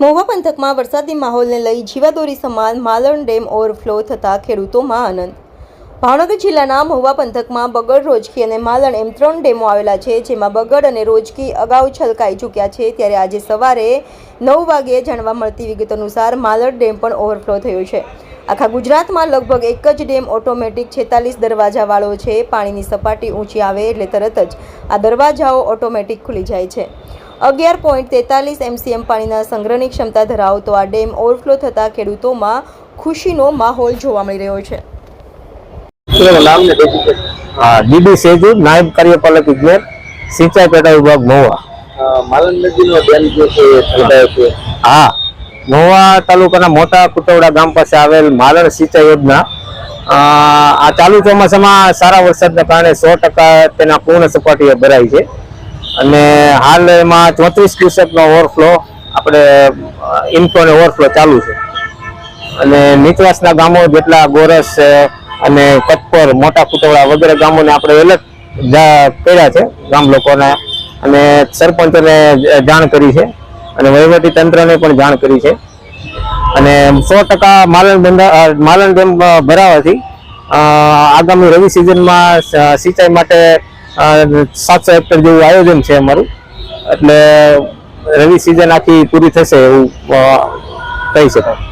મહુવા પંથકમાં વરસાદી માહોલને લઈ જીવાદોરી સમાન માલણ ડેમ ઓવરફ્લો થતાં ખેડૂતોમાં આનંદ. ભાવનગર જિલ્લાના મહુવા પંથકમાં બગડ, રોજકી અને માલણ એમ ત્રણ ડેમો આવેલા છે, જેમાં બગડ અને રોજકી અગાઉ છલકાઈ ચૂક્યા છે, ત્યારે આજે સવારે નવ વાગ્યે જાણવા મળતી વિગત અનુસાર માલણ ડેમ પણ ઓવરફ્લો થયો છે. આખા ગુજરાતમાં લગભગ એક જ ડેમ ઓટોમેટિક છેતાલીસ દરવાજાવાળો છે. પાણીની સપાટી ઊંચી આવે એટલે તરત જ આ દરવાજાઓ ઓટોમેટિક ખુલી જાય છે. અગિયાર પોઈન્ટ તેતાલીસ એમસીએમ પાણીના સંગ્રહની ક્ષમતા ધરાવતો આ ડેમ ઓવરફ્લો થતાં ખેડૂતોમાં ખુશીનો માહોલ જોવા મળી રહ્યો છે. ડીડી સેજુ નાયબ કાર્યપાલક ઇજનેર સિંચાઈ પેટા વિભાગ મહુવા. માલણ નદીનો ડેમ જે છે. હા. મહુવા તાલુકાના મોટા કુટવડા ગામ પાસે આવેલ માલણ સિંચાઈ યોજના. આ ચાલુ ચોમાસામાં સારા વરસાદને કારણે સો ટકા તેના પૂર્ણ સપાટીએ ભરાય છે. અને હાલ એમાં ચોત્રીસ ક્યુસેકનો ઓવરફ્લો આપણે ઇન્ફ્લોને ઓવરફ્લો ચાલુ છે. અને નીચવાસના ગામો જેટલા ગોરસ અને કચ્છપર, મોટા કુટવડા વગેરે ગામોને આપણે એલર્ટ કર્યા છે ગામ લોકોને. અને સરપંચને જાણ કરી છે. અને વહીવટી તંત્રને પણ જાણ કરી છે. અને સો ટકા માલણ બંધા માલણ ડેમ ભરાવાથી આગામી રવિ સિઝનમાં સિંચાઈ માટે સાતસો હેક્ટર જેવું આયોજન છે અમારું. એટલે રવિ સિઝન આખી પૂરી થશે એવું કહી શકાય.